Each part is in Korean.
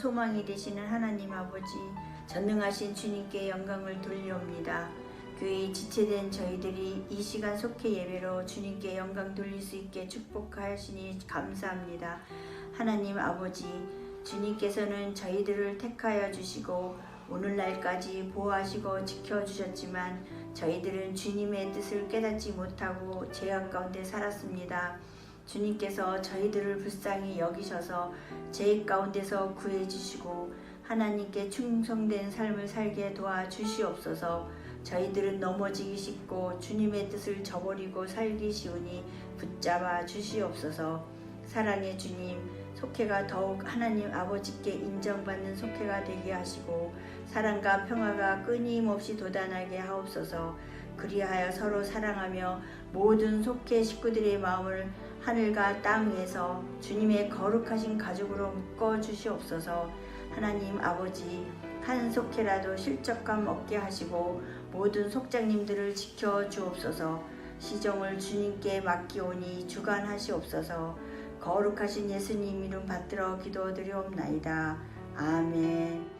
소망이 되시는 하나님 아버지 전능하신 주님께 영광을 돌리옵니다. 교회에 지체된 저희들이 이 시간 속해 예배로 주님께 영광 돌릴 수 있게 축복하시니 감사합니다. 하나님 아버지 주님께서는 저희들을 택하여 주시고 오늘날까지 보호하시고 지켜주셨지만 저희들은 주님의 뜻을 깨닫지 못하고 죄악 가운데 살았습니다. 주님께서 저희들을 불쌍히 여기셔서 죄 가운데서 구해 주시고 하나님께 충성된 삶을 살게 도와 주시옵소서. 저희들은 넘어지기 쉽고 주님의 뜻을 저버리고 살기 쉬우니 붙잡아 주시옵소서. 사랑의 주님 속회가 더욱 하나님 아버지께 인정받는 속회가 되게 하시고 사랑과 평화가 끊임없이 돋아나게 하옵소서. 그리하여 서로 사랑하며 모든 속회 식구들의 마음을 하늘과 땅 위에서 주님의 거룩하신 가족으로 묶어 주시옵소서. 하나님 아버지 한 속회라도 실적감 얻게 하시고 모든 속장님들을 지켜 주옵소서. 시종을 주님께 맡기오니 주관하시옵소서. 거룩하신 예수님 이름 받들어 기도드리옵나이다. 아멘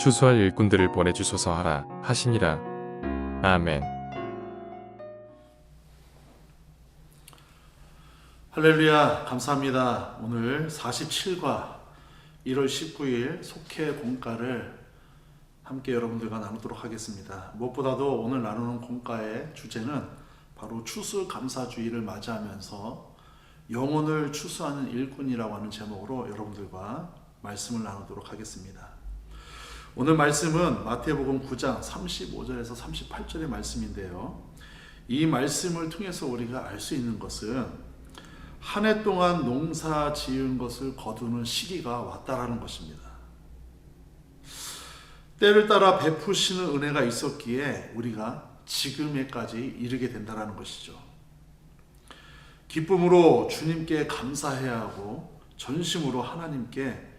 추수할 일꾼들을 보내주소서 하라 하시니라. 아멘. 할렐루야 감사합니다. 오늘 47과 1월 19일 속회 공가를 함께 여러분들과 나누도록 하겠습니다. 무엇보다도 오늘 나누는 공가의 주제는 바로 추수감사주의를 맞이하면서 영혼을 추수하는 일꾼이라고 하는 제목으로 여러분들과 말씀을 나누도록 하겠습니다. 오늘 말씀은 마태복음 9장 35절에서 38절의 말씀인데요. 이 말씀을 통해서 우리가 알 수 있는 것은 한 해 동안 농사 지은 것을 거두는 시기가 왔다라는 것입니다. 때를 따라 베푸시는 은혜가 있었기에 우리가 지금에까지 이르게 된다라는 것이죠. 기쁨으로 주님께 감사해야 하고 전심으로 하나님께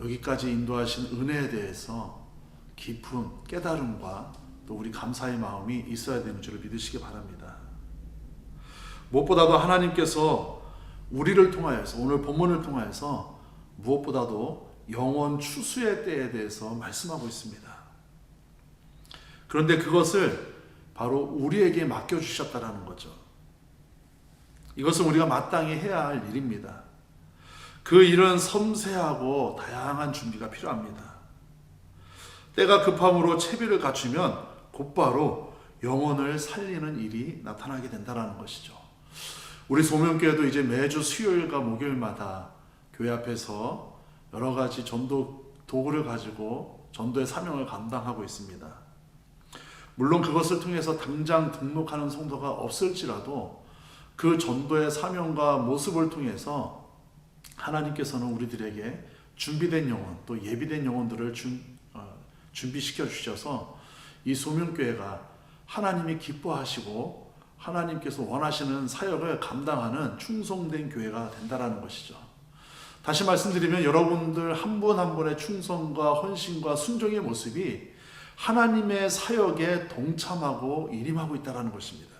여기까지 인도하신 은혜에 대해서 깊은 깨달음과 또 우리 감사의 마음이 있어야 되는 줄을 믿으시기 바랍니다. 무엇보다도 하나님께서 우리를 통하여서 오늘 본문을 통하여서 무엇보다도 영원 추수의 때에 대해서 말씀하고 있습니다. 그런데 그것을 바로 우리에게 맡겨 주셨다라는 거죠. 이것은 우리가 마땅히 해야 할 일입니다. 그 일은 섬세하고 다양한 준비가 필요합니다. 때가 급함으로 채비를 갖추면 곧바로 영혼을 살리는 일이 나타나게 된다는 것이죠. 우리 소명교회도 이제 매주 수요일과 목요일마다 교회 앞에서 여러 가지 전도 도구를 가지고 전도의 사명을 감당하고 있습니다. 물론 그것을 통해서 당장 등록하는 성도가 없을지라도 그 전도의 사명과 모습을 통해서 하나님께서는 우리들에게 준비된 영혼 또 예비된 영혼들을 준, 어, 준비시켜 주셔서 이 소명교회가 하나님이 기뻐하시고 하나님께서 원하시는 사역을 감당하는 충성된 교회가 된다라는 것이죠. 다시 말씀드리면 여러분들 한 분 한 분의 충성과 헌신과 순종의 모습이 하나님의 사역에 동참하고 일임하고 있다라는 것입니다.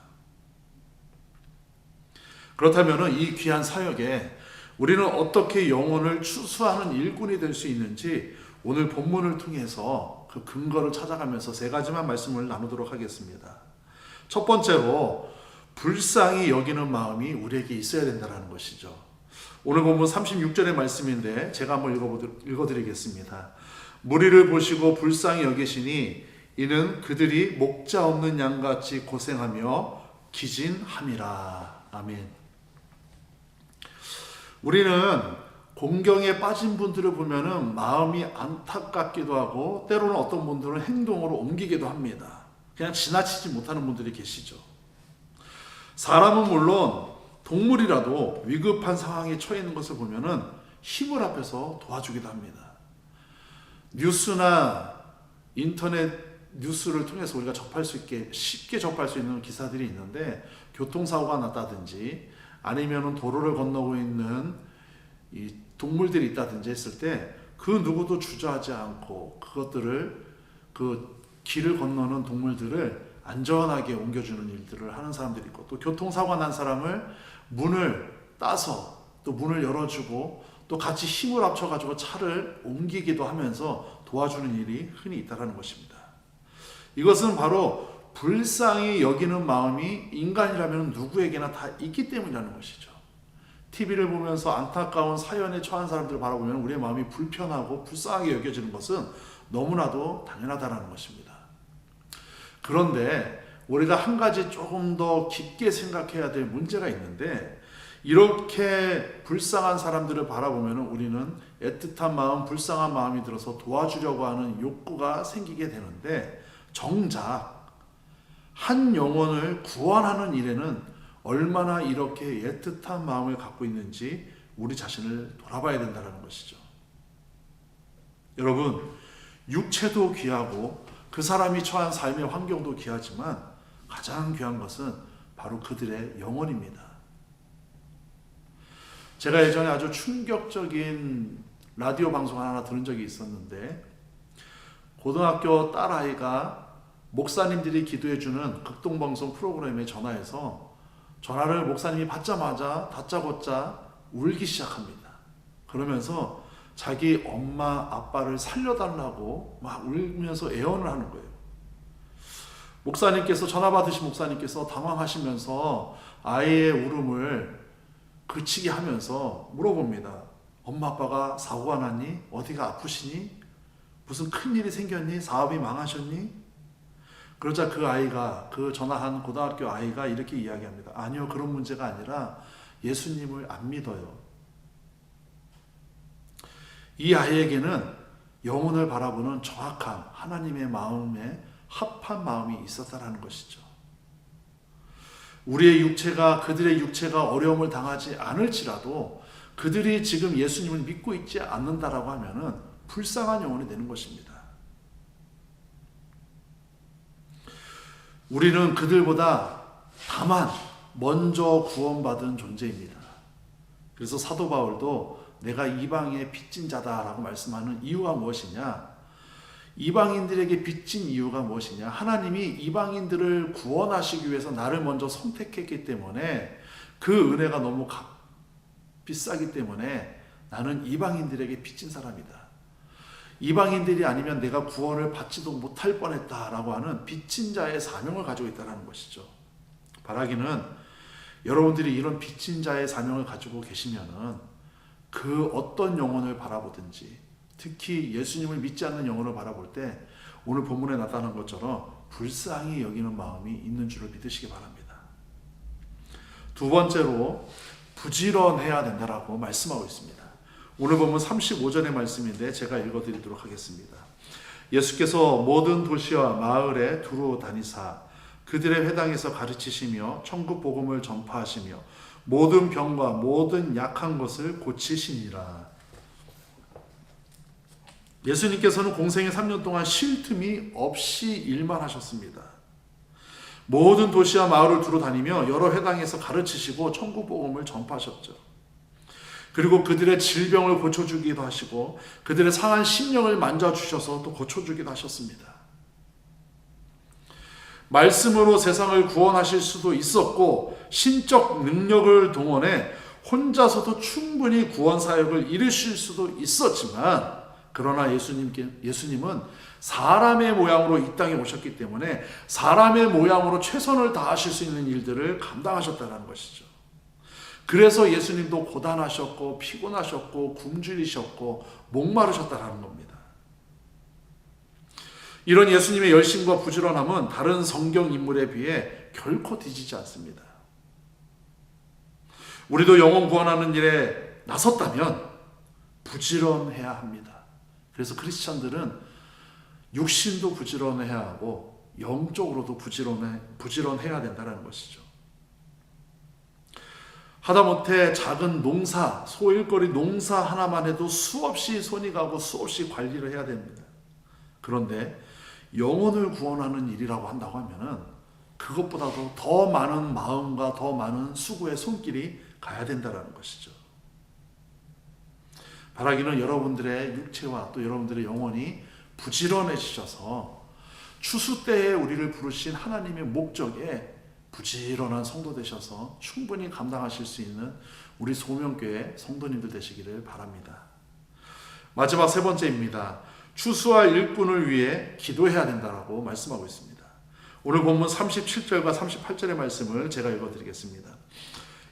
그렇다면 이 귀한 사역에 우리는 어떻게 영혼을 추수하는 일꾼이 될 수 있는지 오늘 본문을 통해서 그 근거를 찾아가면서 세 가지만 말씀을 나누도록 하겠습니다. 첫 번째로 불쌍히 여기는 마음이 우리에게 있어야 된다는 것이죠. 오늘 본문 36절의 말씀인데 제가 한번 읽어드리겠습니다. 무리를 보시고 불쌍히 여기시니 이는 그들이 목자 없는 양같이 고생하며 기진함이라. 아멘. 우리는 공경에 빠진 분들을 보면은 마음이 안타깝기도 하고 때로는 어떤 분들은 행동으로 옮기기도 합니다. 그냥 지나치지 못하는 분들이 계시죠. 사람은 물론 동물이라도 위급한 상황에 처해 있는 것을 보면은 힘을 합해서 도와주기도 합니다. 뉴스나 인터넷 뉴스를 통해서 우리가 접할 수 있게 쉽게 접할 수 있는 기사들이 있는데 교통사고가 났다든지 아니면은 도로를 건너고 있는 이 동물들이 있다든지 했을 때 그 누구도 주저하지 않고 그것들을 그 길을 건너는 동물들을 안전하게 옮겨주는 일들을 하는 사람들이 있고 또 교통사고가 난 사람을 문을 따서 또 문을 열어주고 또 같이 힘을 합쳐가지고 차를 옮기기도 하면서 도와주는 일이 흔히 있다는 것입니다. 이것은 바로 불쌍히 여기는 마음이 인간이라면 누구에게나 다 있기 때문이라는 것이죠. TV를 보면서 안타까운 사연에 처한 사람들을 바라보면 우리의 마음이 불편하고 불쌍하게 여겨지는 것은 너무나도 당연하다는 것입니다. 그런데 우리가 한 가지 조금 더 깊게 생각해야 될 문제가 있는데 이렇게 불쌍한 사람들을 바라보면 우리는 애틋한 마음, 불쌍한 마음이 들어서 도와주려고 하는 욕구가 생기게 되는데 정작 한 영혼을 구원하는 일에는 얼마나 이렇게 애틋한 마음을 갖고 있는지 우리 자신을 돌아봐야 된다는 것이죠. 여러분, 육체도 귀하고 그 사람이 처한 삶의 환경도 귀하지만 가장 귀한 것은 바로 그들의 영혼입니다. 제가 예전에 아주 충격적인 라디오 방송 하나 들은 적이 있었는데 고등학교 딸아이가 목사님들이 기도해주는 극동방송 프로그램에 전화해서 전화를 목사님이 받자마자 다짜고짜 울기 시작합니다. 그러면서 자기 엄마 아빠를 살려달라고 막 울면서 애원을 하는 거예요. 목사님께서 전화 받으신 목사님께서 당황하시면서 아이의 울음을 그치게 하면서 물어봅니다. 엄마 아빠가 사고가 났니? 어디가 아프시니? 무슨 큰 일이 생겼니? 사업이 망하셨니? 그러자 그 아이가 그 전화한 고등학교 아이가 이렇게 이야기합니다. 아니요 그런 문제가 아니라 예수님을 안 믿어요. 이 아이에게는 영혼을 바라보는 정확한 하나님의 마음에 합한 마음이 있었다라는 것이죠. 우리의 육체가 그들의 육체가 어려움을 당하지 않을지라도 그들이 지금 예수님을 믿고 있지 않는다라고 하면은 불쌍한 영혼이 되는 것입니다. 우리는 그들보다 다만 먼저 구원받은 존재입니다. 그래서 사도 바울도 내가 이방의 빚진 자다라고 말씀하는 이유가 무엇이냐? 이방인들에게 빚진 이유가 무엇이냐? 하나님이 이방인들을 구원하시기 위해서 나를 먼저 선택했기 때문에 그 은혜가 너무 비싸기 때문에 나는 이방인들에게 빚진 사람이다. 이방인들이 아니면 내가 구원을 받지도 못할 뻔했다라고 하는 빚진 자의 사명을 가지고 있다는 것이죠. 바라기는 여러분들이 이런 빚진 자의 사명을 가지고 계시면은 그 어떤 영혼을 바라보든지 특히 예수님을 믿지 않는 영혼을 바라볼 때 오늘 본문에 나타난 것처럼 불쌍히 여기는 마음이 있는 줄을 믿으시기 바랍니다. 두 번째로 부지런해야 된다라고 말씀하고 있습니다. 오늘 보면 35절의 말씀인데 제가 읽어드리도록 하겠습니다. 예수께서 모든 도시와 마을에 두루 다니사 그들의 회당에서 가르치시며 천국 복음을 전파하시며 모든 병과 모든 약한 것을 고치시니라. 예수님께서는 공생의 3년 동안 쉴 틈이 없이 일만 하셨습니다. 모든 도시와 마을을 두루 다니며 여러 회당에서 가르치시고 천국 복음을 전파하셨죠. 그리고 그들의 질병을 고쳐주기도 하시고 그들의 상한 심령을 만져주셔서 또 고쳐주기도 하셨습니다. 말씀으로 세상을 구원하실 수도 있었고 신적 능력을 동원해 혼자서도 충분히 구원 사역을 이루실 수도 있었지만 그러나 예수님께 예수님은 사람의 모양으로 이 땅에 오셨기 때문에 사람의 모양으로 최선을 다하실 수 있는 일들을 감당하셨다는 것이죠. 그래서 예수님도 고단하셨고 피곤하셨고 굶주리셨고 목마르셨다는 겁니다. 이런 예수님의 열심과 부지런함은 다른 성경 인물에 비해 결코 뒤지지 않습니다. 우리도 영혼 구원하는 일에 나섰다면 부지런해야 합니다. 그래서 크리스천들은 육신도 부지런해야 하고 영적으로도 부지런해 부지런해야 된다는 것이죠. 하다못해 작은 농사, 소일거리 농사 하나만 해도 수없이 손이 가고 수없이 관리를 해야 됩니다. 그런데 영혼을 구원하는 일이라고 한다고 하면은 그것보다도 더 많은 마음과 더 많은 수고의 손길이 가야 된다는 것이죠. 바라기는 여러분들의 육체와 또 여러분들의 영혼이 부지런해지셔서 추수 때에 우리를 부르신 하나님의 목적에 부지런한 성도 되셔서 충분히 감당하실 수 있는 우리 소명교회 성도님들 되시기를 바랍니다. 마지막 세 번째입니다. 추수할 일꾼을 위해 기도해야 된다라고 말씀하고 있습니다. 오늘 본문 37절과 38절의 말씀을 제가 읽어드리겠습니다.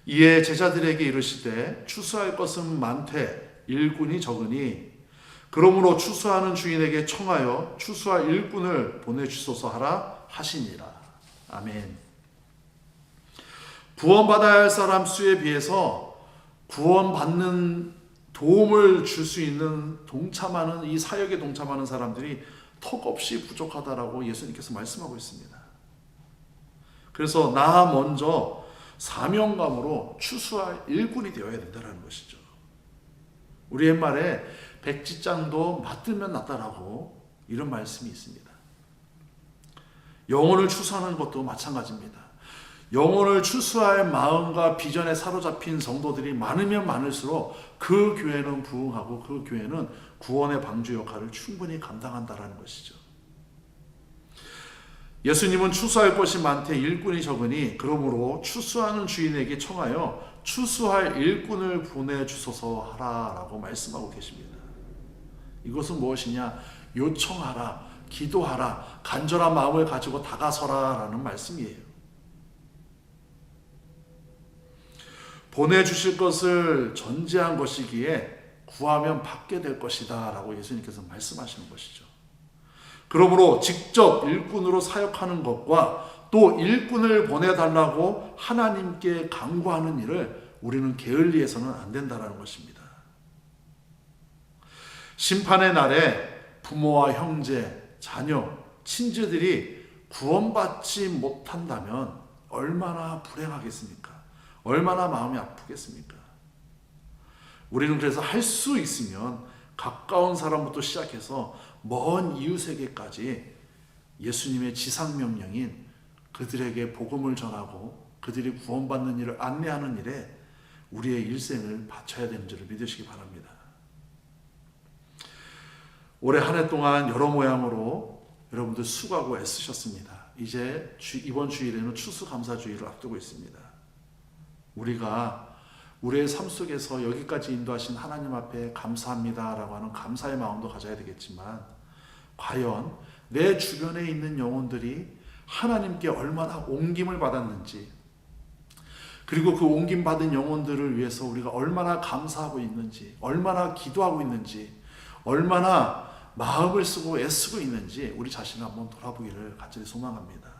이에 제자들에게 이르시되 추수할 것은 많되 일꾼이 적으니 그러므로 추수하는 주인에게 청하여 추수할 일꾼을 보내주소서 하라 하시니라. 아멘. 구원받아야 할 사람 수에 비해서 구원받는 도움을 줄 수 있는 동참하는 이 사역에 동참하는 사람들이 턱없이 부족하다라고 예수님께서 말씀하고 있습니다. 그래서 나 먼저 사명감으로 추수할 일꾼이 되어야 된다는 것이죠. 우리 옛말에 백지장도 맞들면 낫다라고 이런 말씀이 있습니다. 영혼을 추수하는 것도 마찬가지입니다. 영혼을 추수할 마음과 비전에 사로잡힌 성도들이 많으면 많을수록 그 교회는 부흥하고 그 교회는 구원의 방주 역할을 충분히 감당한다라는 것이죠. 예수님은 추수할 것이 많되 일꾼이 적으니 그러므로 추수하는 주인에게 청하여 추수할 일꾼을 보내 주소서 하라라고 말씀하고 계십니다. 이것은 무엇이냐? 요청하라, 기도하라, 간절한 마음을 가지고 다가서라라는 말씀이에요. 보내주실 것을 전제한 것이기에 구하면 받게 될 것이다 라고 예수님께서 말씀하시는 것이죠. 그러므로 직접 일꾼으로 사역하는 것과 또 일꾼을 보내달라고 하나님께 강구하는 일을 우리는 게을리해서는 안 된다는 것입니다. 심판의 날에 부모와 형제, 자녀, 친지들이 구원받지 못한다면 얼마나 불행하겠습니까? 얼마나 마음이 아프겠습니까? 우리는 그래서 할 수 있으면 가까운 사람부터 시작해서 먼 이웃에게까지 예수님의 지상 명령인 그들에게 복음을 전하고 그들이 구원받는 일을 안내하는 일에 우리의 일생을 바쳐야 되는 줄을 믿으시기 바랍니다. 올해 한 해 동안 여러 모양으로 여러분들 수고하고 애쓰셨습니다. 이제 주, 이번 주일에는 추수감사주의를 앞두고 있습니다. 우리가 우리의 삶 속에서 여기까지 인도하신 하나님 앞에 감사합니다라고 하는 감사의 마음도 가져야 되겠지만 과연 내 주변에 있는 영혼들이 하나님께 얼마나 옮김을 받았는지 그리고 그 옮김 받은 영혼들을 위해서 우리가 얼마나 감사하고 있는지 얼마나 기도하고 있는지 얼마나 마음을 쓰고 애쓰고 있는지 우리 자신을 한번 돌아보기를 간절히 소망합니다.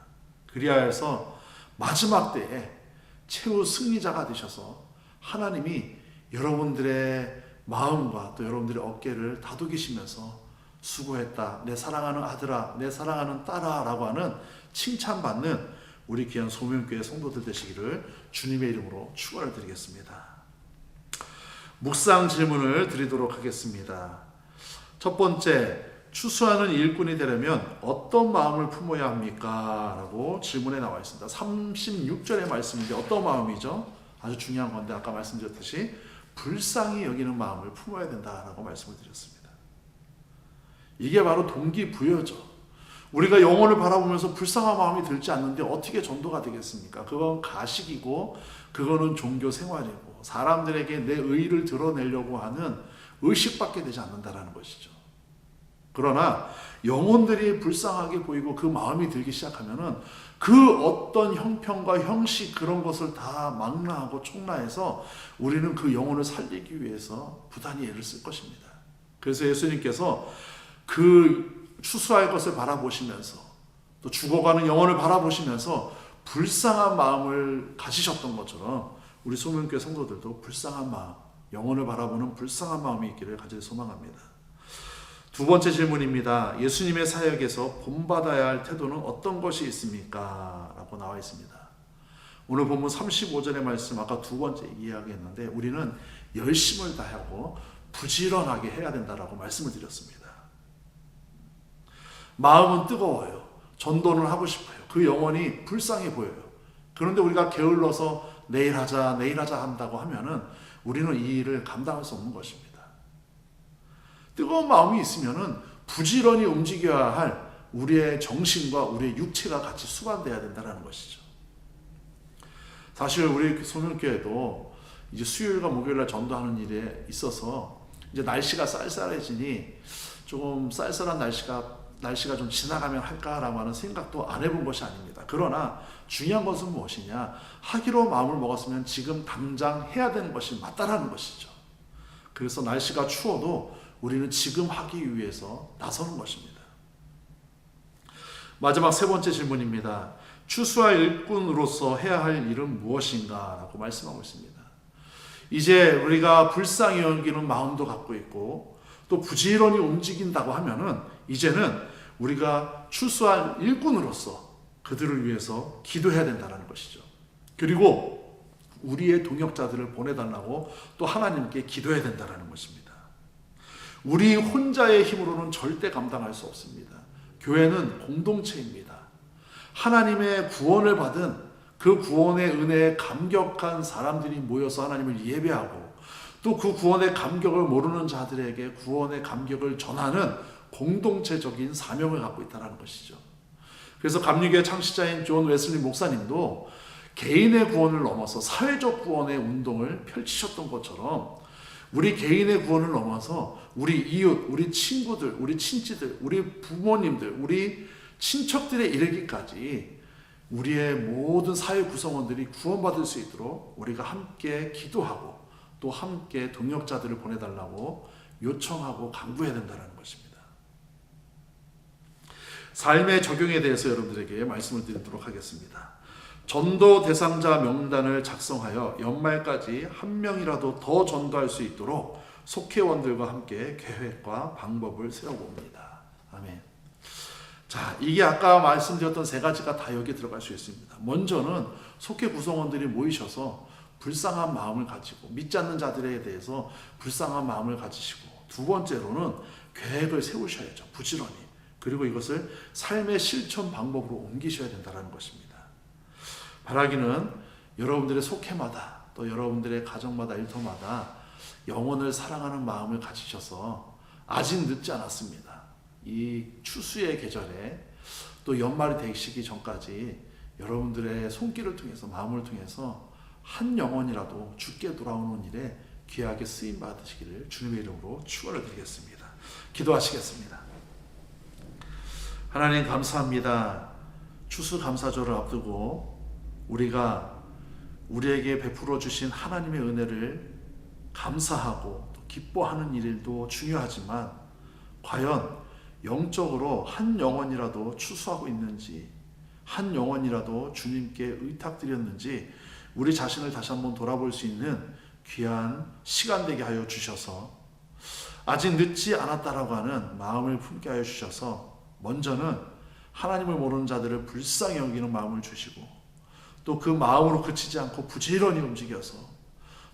그리하여 서 마지막 때에 최후 승리자가 되셔서 하나님이 여러분들의 마음과 또 여러분들의 어깨를 다독이시면서 수고했다. 내 사랑하는 아들아, 내 사랑하는 딸아 라고 하는 칭찬받는 우리 귀한 소명교회 성도들 되시기를 주님의 이름으로 축원을 드리겠습니다. 묵상 질문을 드리도록 하겠습니다. 첫 번째, 추수하는 일꾼이 되려면 어떤 마음을 품어야 합니까? 라고 질문에 나와 있습니다. 36절의 말씀인데 어떤 마음이죠? 아주 중요한 건데 아까 말씀드렸듯이 불쌍히 여기는 마음을 품어야 된다라고 말씀을 드렸습니다. 이게 바로 동기부여죠. 우리가 영혼을 바라보면서 불쌍한 마음이 들지 않는데 어떻게 전도가 되겠습니까? 그건 가식이고 그거는 종교 생활이고 사람들에게 내 의의를 드러내려고 하는 의식밖에 되지 않는다라는 것이죠. 그러나 영혼들이 불쌍하게 보이고 그 마음이 들기 시작하면은 그 어떤 형편과 형식 그런 것을 다 망라하고 총라해서 우리는 그 영혼을 살리기 위해서 부단히 애를 쓸 것입니다. 그래서 예수님께서 그 추수할 것을 바라보시면서 또 죽어가는 영혼을 바라보시면서 불쌍한 마음을 가지셨던 것처럼 우리 소명교회 성도들도 불쌍한 마음, 영혼을 바라보는 불쌍한 마음이 있기를 간절히 소망합니다. 두 번째 질문입니다. 예수님의 사역에서 본받아야 할 태도는 어떤 것이 있습니까? 라고 나와 있습니다. 오늘 본문 35절의 말씀 아까 두 번째 이야기했는데 우리는 열심을 다하고 부지런하게 해야 된다라고 말씀을 드렸습니다. 마음은 뜨거워요. 전도는 하고 싶어요. 그 영혼이 불쌍해 보여요. 그런데 우리가 게을러서 내일 하자, 내일 하자 한다고 하면은 우리는 이 일을 감당할 수 없는 것입니다. 뜨거운 마음이 있으면은 부지런히 움직여야 할 우리의 정신과 우리의 육체가 같이 수반돼야 된다는 것이죠. 사실 우리 소명교회도 이제 수요일과 목요일날 전도하는 일에 있어서 이제 날씨가 쌀쌀해지니 조금 쌀쌀한 날씨가 날씨가 좀 지나가면 할까라고 하는 생각도 안 해본 것이 아닙니다. 그러나 중요한 것은 무엇이냐? 하기로 마음을 먹었으면 지금 당장 해야 되는 것이 맞다라는 것이죠. 그래서 날씨가 추워도 우리는 지금 하기 위해서 나서는 것입니다. 마지막 세 번째 질문입니다. 추수와 일꾼으로서 해야 할 일은 무엇인가? 라고 말씀하고 있습니다. 이제 우리가 불쌍히 여기는 마음도 갖고 있고 또 부지런히 움직인다고 하면은 이제는 우리가 추수할 일꾼으로서 그들을 위해서 기도해야 된다는 것이죠. 그리고 우리의 동역자들을 보내달라고 또 하나님께 기도해야 된다는 것입니다. 우리 혼자의 힘으로는 절대 감당할 수 없습니다. 교회는 공동체입니다. 하나님의 구원을 받은 그 구원의 은혜에 감격한 사람들이 모여서 하나님을 예배하고 또 그 구원의 감격을 모르는 자들에게 구원의 감격을 전하는 공동체적인 사명을 갖고 있다는 것이죠. 그래서 감리교회 창시자인 존 웨슬리 목사님도 개인의 구원을 넘어서 사회적 구원의 운동을 펼치셨던 것처럼 우리 개인의 구원을 넘어서 우리 이웃, 우리 친구들, 우리 친지들, 우리 부모님들, 우리 친척들에 이르기까지 우리의 모든 사회 구성원들이 구원받을 수 있도록 우리가 함께 기도하고 또 함께 동역자들을 보내달라고 요청하고 강구해야 된다는 것입니다. 삶의 적용에 대해서 여러분들에게 말씀을 드리도록 하겠습니다. 전도 대상자 명단을 작성하여 연말까지 한 명이라도 더 전도할 수 있도록 속회원들과 함께 계획과 방법을 세워봅니다. 아멘. 자, 이게 아까 말씀드렸던 세 가지가 다 여기 들어갈 수 있습니다. 먼저는 속회 구성원들이 모이셔서 불쌍한 마음을 가지고 믿지 않는 자들에 대해서 불쌍한 마음을 가지시고 두 번째로는 계획을 세우셔야죠. 부지런히. 그리고 이것을 삶의 실천 방법으로 옮기셔야 된다는 것입니다. 바라기는 여러분들의 속회마다 또 여러분들의 가정마다 일터마다 영혼을 사랑하는 마음을 가지셔서 아직 늦지 않았습니다. 이 추수의 계절에 또 연말이 되시기 전까지 여러분들의 손길을 통해서 마음을 통해서 한 영혼이라도 죽게 돌아오는 일에 귀하게 쓰임 받으시기를 주님의 이름으로 축원을 드리겠습니다. 기도하시겠습니다. 하나님 감사합니다. 추수 감사절을 앞두고 우리가 우리에게 베풀어 주신 하나님의 은혜를 감사하고 또 기뻐하는 일도 중요하지만 과연 영적으로 한 영혼이라도 추수하고 있는지 한 영혼이라도 주님께 의탁드렸는지 우리 자신을 다시 한번 돌아볼 수 있는 귀한 시간 되게 하여 주셔서 아직 늦지 않았다라고 하는 마음을 품게 하여 주셔서 먼저는 하나님을 모르는 자들을 불쌍히 여기는 마음을 주시고 또 그 마음으로 그치지 않고 부지런히 움직여서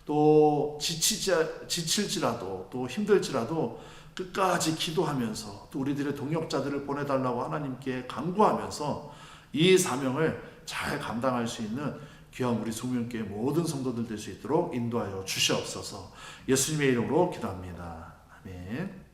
또 지치지 지칠지라도 또 힘들지라도 끝까지 기도하면서 또 우리들의 동역자들을 보내달라고 하나님께 간구하면서 이 사명을 잘 감당할 수 있는 귀한 우리 소명교회 모든 성도들 될 수 있도록 인도하여 주시옵소서 예수님의 이름으로 기도합니다. 아멘.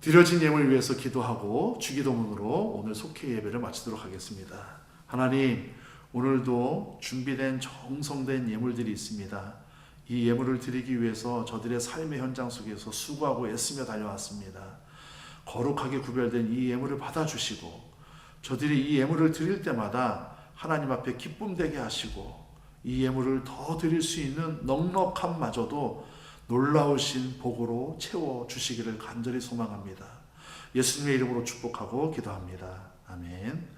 드려진 예물 위해서 기도하고 주기도문으로 오늘 속회 예배를 마치도록 하겠습니다. 하나님, 오늘도 준비된 정성된 예물들이 있습니다. 이 예물을 드리기 위해서 저들의 삶의 현장 속에서 수고하고 애쓰며 달려왔습니다. 거룩하게 구별된 이 예물을 받아주시고 저들이 이 예물을 드릴 때마다 하나님 앞에 기쁨 되게 하시고 이 예물을 더 드릴 수 있는 넉넉함마저도 놀라우신 복으로 채워 주시기를 간절히 소망합니다. 예수님의 이름으로 축복하고 기도합니다. 아멘.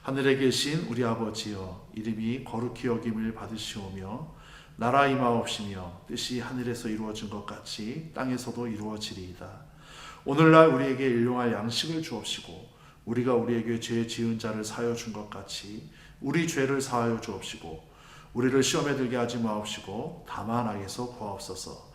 하늘에 계신 우리 아버지여 이름이 거룩히 여김을 받으시오며 나라 임하옵시며 뜻이 하늘에서 이루어진 것 같이 땅에서도 이루어지리이다. 오늘날 우리에게 일용할 양식을 주옵시고 우리가 우리에게 죄 지은 자를 사하여 준 것 같이 우리 죄를 사하여 주옵시고 우리를 시험에 들게 하지 마옵시고 다만 악에서 구하옵소서.